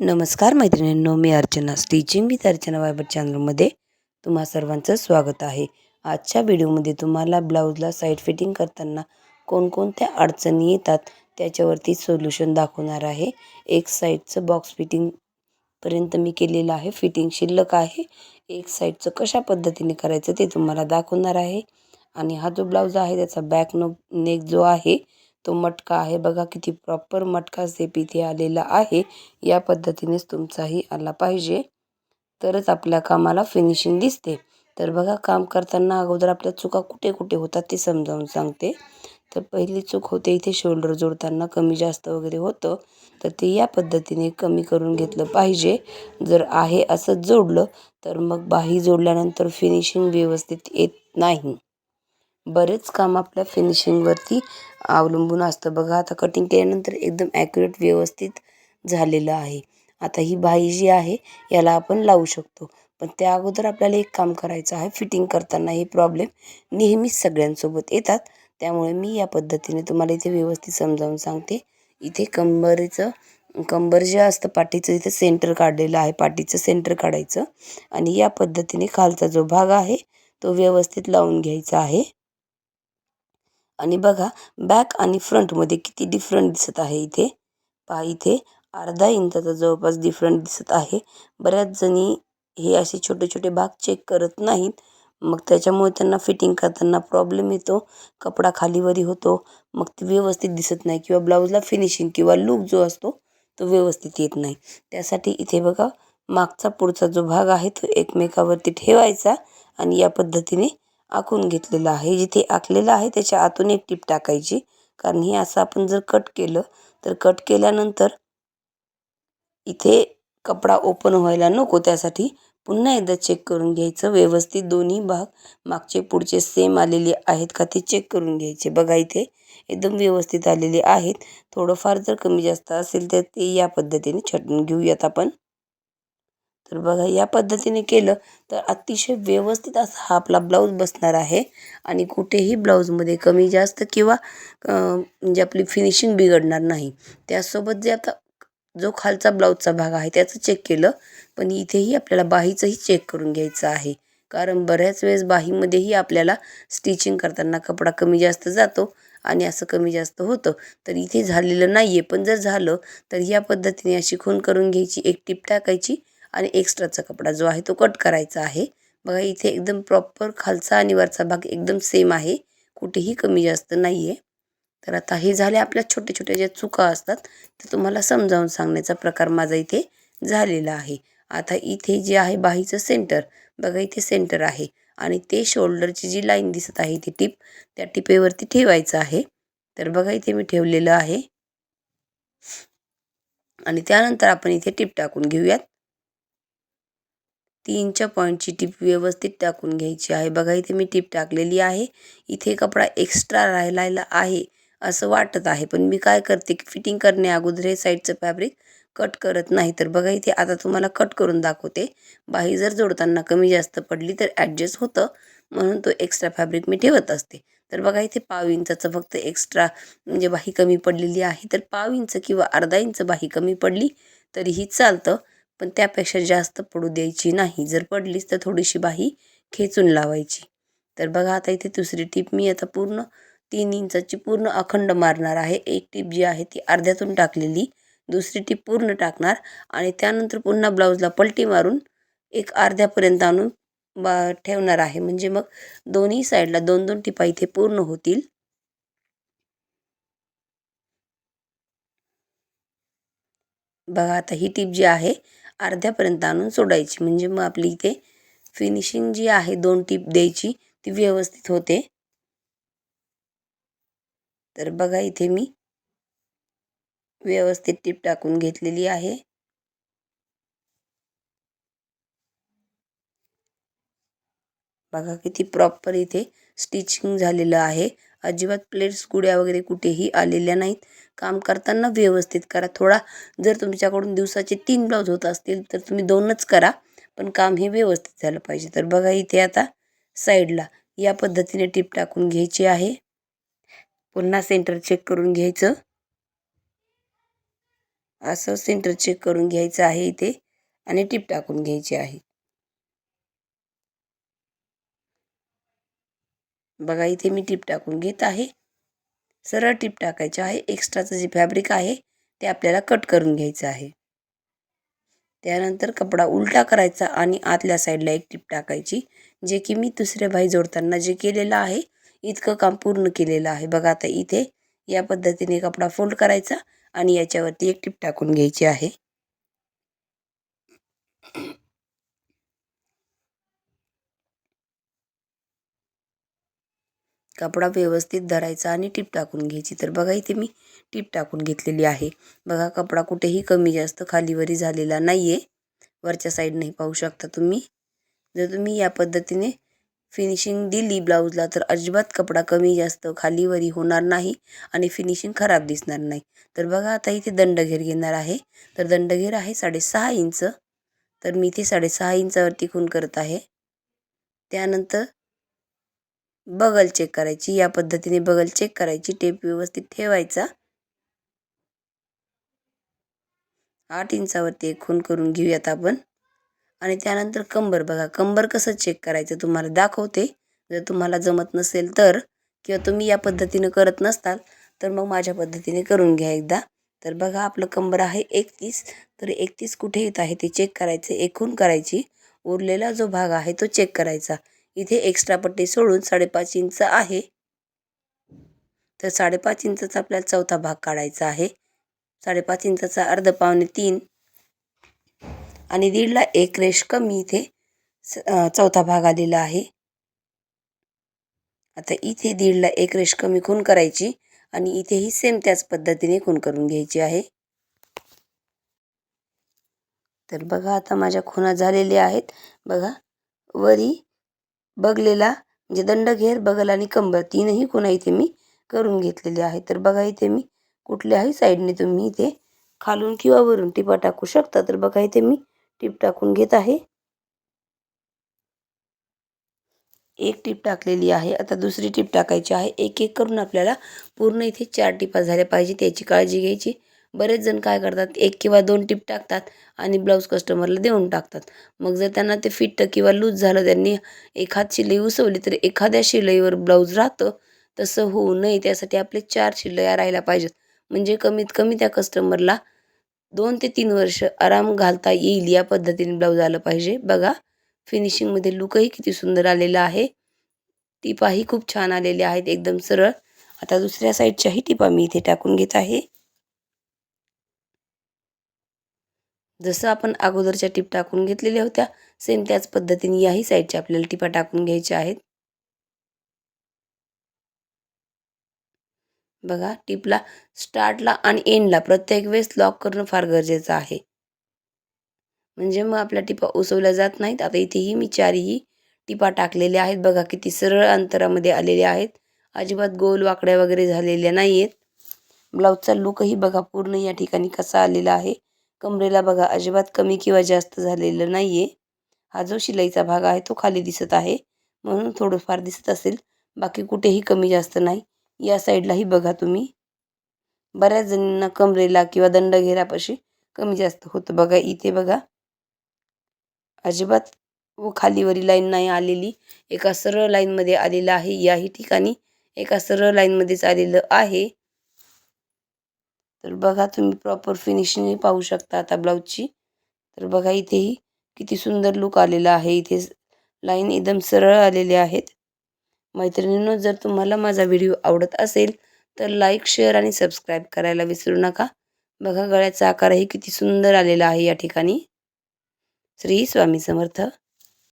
नमस्कार मैत्रिणींनो मी अर्चना. स्टिचिंग विथ अर्चना वायबर चॅनलमध्ये तुम्हा सर्वांचं स्वागत आहे. आजच्या व्हिडिओमध्ये तुम्हाला ब्लाऊजला साईड फिटिंग करताना कोणकोणत्या अडचणी येतात त्याच्यावरती सोल्युशन दाखवणार आहे. एक साईडचं बॉक्स फिटिंगपर्यंत मी केलेलं आहे. फिटिंग शिल्लक आहे. एक साईडचं कशा पद्धतीने करायचं ते तुम्हाला दाखवणार आहे. आणि हा जो ब्लाऊज आहे त्याचा बॅक नो नेक जो आहे तो मटका आहे. बघा किती प्रॉपर मटका सेप इथे आलेला आहे. या पद्धतीनेच तुमचाही आला पाहिजे. तरच आपल्या कामाला फिनिशिंग दिसते. तर बघा काम करताना अगोदर आपल्या चुका कुठे कुठे होतात ते समजावून सांगते. तर पहिली चूक होते इथे शोल्डर जोडताना कमी जास्त वगैरे होतं. तर ते या पद्धतीने कमी करून घेतलं पाहिजे. जर आहे असंच जोडलं तर मग बाही जोडल्यानंतर फिनिशिंग व्यवस्थित येत नाही. बरेच काम आपल्या फिनिशिंगवरती अवलंबून असतं. बघा आता कटिंग केल्यानंतर एकदम ॲक्युरेट व्यवस्थित झालेलं आहे. आता ही बाई जी आहे याला आपण लावू शकतो. पण त्या अगोदर आपल्याला एक काम करायचं आहे. फिटिंग करताना हे प्रॉब्लेम नेहमीच सगळ्यांसोबत येतात. त्यामुळे मी या पद्धतीने तुम्हाला इथे व्यवस्थित समजावून सांगते. इथे कंबरेचं कंबर जे असतं पाठीचं इथे सेंटर काढलेलं आहे. पाठीचं सेंटर काढायचं. आणि या पद्धतीने खालचा जो भाग आहे तो व्यवस्थित लावून घ्यायचा आहे. आणि बघा बॅक आणि फ्रंटमध्ये किती डिफरंट दिसत आहे इथे. पहा इथे अर्धा इंचाचा जवळपास डिफरंट दिसत आहे. बऱ्याच जणी हे असे छोटे छोटे भाग चेक करत नाहीत. मग त्याच्यामुळे त्यांना फिटिंग करताना प्रॉब्लेम येतो कपडा खालीवरी होतो. मग ते व्यवस्थित दिसत नाही किंवा ब्लाऊजला फिनिशिंग किंवा लूक जो असतो तो व्यवस्थित येत नाही. त्यासाठी इथे बघा मागचा पुढचा जो भाग आहे तो एकमेकावरती ठेवायचा आणि या पद्धतीने आखून घेतलेलं आहे. जिथे आखलेलं आहे त्याच्या आतून एक टीप टाकायची. कारण हे असं आपण जर कट केलं तर कट केल्यानंतर इथे कपडा ओपन व्हायला नको. त्यासाठी पुन्हा एकदा चेक करून घ्यायचं. व्यवस्थित दोन्ही भाग मागचे पुढचे सेम आलेले आहेत का ते चेक करून घ्यायचे. बघा इथे एकदम व्यवस्थित आलेले आहेत. थोडंफार जर कमी जास्त असेल तर ते या पद्धतीने छटून घेऊयात आपण. तर बघा या पद्धतीने केलं तर अतिशय व्यवस्थित असा हा आपला ब्लाऊज बसणार आहे. आणि कुठेही ब्लाऊजमध्ये कमी जास्त किंवा म्हणजे आपली फिनिशिंग बिघडणार नाही. त्यासोबत जे आता जो खालचा ब्लाऊजचा भाग आहे त्याचं चेक केलं. पण इथेही आपल्याला बाहीचंही चेक करून घ्यायचं आहे. कारण बऱ्याच वेळेस बाहीमध्येही आपल्याला स्टिचिंग करताना कपडा कमी जास्त जातो आणि असं कमी जास्त होतं. तर इथे झालेलं नाही आहे पण जर झालं तर या पद्धतीने अशी खून करून घ्यायची एक टिप टाकायची. आणि एक्स्ट्राचा कपडा जो आहे तो कट करायचा आहे. बघा इथे एकदम प्रॉपर खालचा आणि वरचा भाग एकदम सेम आहे. कुठेही कमी जास्त नाही आहे तर आता हे झाले आपल्या छोट्या छोट्या ज्या चुका असतात ते तुम्हाला समजावून सांगण्याचा प्रकार माझा इथे झालेला आहे. आता इथे जे आहे बाहीचं सेंटर बघा इथे सेंटर आहे. आणि ते शोल्डरची जी लाईन दिसत आहे ती टिप त्या टिपेवरती ठेवायचं आहे. तर बघा इथे मी ठेवलेलं आहे. आणि त्यानंतर आपण इथे टिप टाकून घेऊयात. तीनच्या पॉईंटची टीप व्यवस्थित टाकून घ्यायची आहे. बघा इथे मी टीप टाकलेली आहे. इथे कपडा एक्स्ट्रा राहिलेला आहे असं वाटत आहे. पण मी काय करते की फिटिंग करण्या अगोदर हे साईडचं फॅब्रिक कट करत नाही. तर बघा इथे आता तुम्हाला कट करून दाखवते. बाही जर जोडताना कमी जास्त पडली तर ॲडजस्ट होतं. म्हणून तो एक्स्ट्रा फॅब्रिक मी ठेवत असते. तर बघा इथे पाव इंचाचं फक्त एक्स्ट्रा म्हणजे बाही कमी पडलेली आहे. तर पाव इंच किंवा अर्धा इंच बाही कमी पडली तरीही चालतं. पण त्यापेक्षा जास्त पडू द्यायची नाही. जर पडलीच तर थोडीशी बाही खेचून लावायची. तर बघा आता इथे दुसरी टीप मी आता पूर्ण तीन इंचाची पूर्ण अखंड मारणार आहे. एक टीप जी आहे ती अर्ध्यातून टाकलेली. दुसरी टीप पूर्ण टाकणार आणि त्यानंतर पुन्हा ब्लाऊजला पलटी मारून एक अर्ध्यापर्यंत आणून बा ठेवणार आहे. म्हणजे मग दोन्ही साईडला दोन दोन टिपा इथे पूर्ण होतील. बघा आता ही टीप जी आहे अर्ध्यापर्यंत आणून सोडायची. म्हणजे मग आपली इथे फिनिशिंग जी आहे दोन टीप द्यायची ती व्यवस्थित होते. तर बघा इथे मी व्यवस्थित टीप टाकून घेतलेली आहे. बघा किती प्रॉपर इथे स्टिचिंग झालेलं आहे. अजिबात प्लेट्स गुड्या वगैरे कुठेही आलेल्या नाहीत. काम करताना व्यवस्थित करा. थोडा जर तुमच्याकडून दिवसाचे तीन ब्लाऊज होत असतील तर तुम्ही दोनच करा पण काम हे व्यवस्थित झालं पाहिजे. तर बघा इथे आता साईडला या पद्धतीने टीप टाकून घ्यायची आहे. पुन्हा सेंटर चेक करून घ्यायचं. असं सेंटर चेक करून घ्यायचं आहे इथे आणि टीप टाकून घ्यायची आहे. बघा इथे मी टीप टाकून घेत आहे. सरळ टीप टाकायची आहे. एक्स्ट्राचं जे फॅब्रिक आहे ते आपल्याला कट करून घ्यायचं आहे. त्यानंतर कपडा उलटा करायचा आणि आतल्या साईडला एक टीप टाकायची जे की मी दुसरे भाई जोडताना जे केलेलं आहे इतकं काम पूर्ण केलेलं आहे. बघा आता इथे या पद्धतीने कपडा फोल्ड करायचा आणि याच्यावरती एक टीप टाकून घ्यायची आहे. कपडा व्यवस्थित धरायचा आणि टीप टाकून घ्यायची. तर बघा इथे मी टीप टाकून घेतलेली आहे. बघा कपडा कुठेही कमी जास्त खालीवरी झालेला नाही आहे वरच्या साईडनेही पाहू शकता तुम्ही. जर तुम्ही या पद्धतीने फिनिशिंग दिली ब्लाऊजला तर अजिबात कपडा कमी जास्त खालीवरी होणार नाही आणि फिनिशिंग खराब दिसणार नाही. तर बघा आता इथे दंडघेर घेणार आहे. तर दंडघेर आहे साडेसहा इंच. तर मी इथे साडेसहा इंचावरती खून करत आहे. त्यानंतर बगल चेक करायची. या पद्धतीने बगल चेक करायची. टेप व्यवस्थित ठेवायचा. आठ इंचावरती एक खून करून घेऊयात आपण. आणि त्यानंतर कंबर बघा. कंबर कसं चेक करायचं तुम्हाला दाखवते. जर तुम्हाला जमत नसेल तर किंवा तुम्ही या पद्धतीनं करत नसताल तर मग माझ्या पद्धतीने करून घ्या एकदा. तर बघा आपलं कंबर आहे एकतीस. तर एकतीस कुठे येत आहे ते चेक करायचे. एकूण करायची. उरलेला जो भाग आहे तो चेक करायचा. इथे एक्स्ट्रा पट्टी सोडून साडेपाच इंच आहे. तर साडेपाच इंचाचा आपल्याला चौथा भाग काढायचा आहे. साडेपाच इंचाचा अर्ध पावणे तीन. आणि दीडला एक रेश कमी इथे चौथा भाग आलेला आहे. आता इथे दीडला एक रेश कमी खून करायची आणि इथेही सेम त्याच पद्धतीने खून करून घ्यायची आहे. तर बघा आता माझ्या खुणा झालेल्या आहेत. बघा वरी बगलेला म्हणजे दंड घेर बगल आणि कंबर तीनही खुणा इथे मी करून घेतलेले आहे. तर बघा इथे मी कुठल्याही साईडने तुम्ही इथे खालून किंवा वरून टिपा टाकू शकता. तर बघा इथे मी टिप टाकून घेत आहे. एक टीप टाकलेली आहे. आता दुसरी टीप टाकायची आहे. एक एक करून आपल्याला पूर्ण इथे चार टिपा झाल्या पाहिजे त्याची काळजी घ्यायची. बरेच जण काय करतात एक किंवा दोन टिप टाकतात आणि ब्लाऊज कस्टमरला देऊन टाकतात. मग जर त्यांना ते फिट्ट किंवा लूज झालं त्यांनी एखाद शिलाई उसवली तर एखाद्या शिलाईवर ब्लाऊज राहतं तसं होऊ नये. त्यासाठी आपले चार शिलाया राहायला पाहिजेत. म्हणजे कमीत कमी त्या कस्टमरला दोन ते तीन वर्ष आराम घालता येईल या पद्धतीने ब्लाऊज आलं पाहिजे. बघा फिनिशिंगमध्ये लुकही किती सुंदर आलेला आहे. टिपाही खूप छान आलेल्या आहेत एकदम सरळ. आता दुसऱ्या साईडच्याही टिपा मी इथे टाकून घेत आहे. जसं आपण अगोदरच्या टिप टाकून घेतलेल्या होत्या सेम त्याच पद्धतीने याही साईडच्या आपल्याला टिपा टाकून घ्यायच्या आहेत. बघा टिपला स्टार्टला आणि एंडला प्रत्येक वेळेस लॉक करणं फार गरजेचं आहे. म्हणजे मग आपल्या टिपा उसवल्या जात नाहीत. आता इथेही मी चारही टिपा टाकलेल्या आहेत. बघा किती सरळ अंतरामध्ये आलेल्या आहेत. अजिबात गोल वाकड्या वगैरे झालेल्या नाही आहेत ब्लाऊजचा लुकही बघा पूर्ण या ठिकाणी कसा आलेला आहे. कमरेला बघा अजिबात कमी किंवा जास्त झालेलं नाही आहे हा जो शिलाईचा भाग आहे तो खाली दिसत आहे. म्हणून थोडंफार दिसत असेल. बाकी कुठेही कमी जास्त नाही. या साईडलाही बघा तुम्ही. बऱ्याच जणींना कमरेला किंवा दंडघेरापाशी कमी जास्त होतं. बघा इथे बघा. अजिबात व खालीवरी लाईन नाही आलेली. एका सरळ लाईनमध्ये आलेलं आहे. याही ठिकाणी एका सरळ लाईनमध्येच आलेलं आहे. तर बघा तुम्ही प्रॉपर फिनिशिंग पाहू शकता आता ब्लाऊजची तर बघा इथेही किती सुंदर लुक आलेला आहे. इथे लाईन एकदम सरळ आलेले आहेत. मैत्रिणींनो जर तुम्हाला माझा व्हिडिओ आवडत असेल तर लाईक शेअर आणि सबस्क्राईब करायला विसरू नका. बघा गळ्याचा आकारही किती सुंदर आलेला आहे या ठिकाणी. श्री स्वामी समर्थ.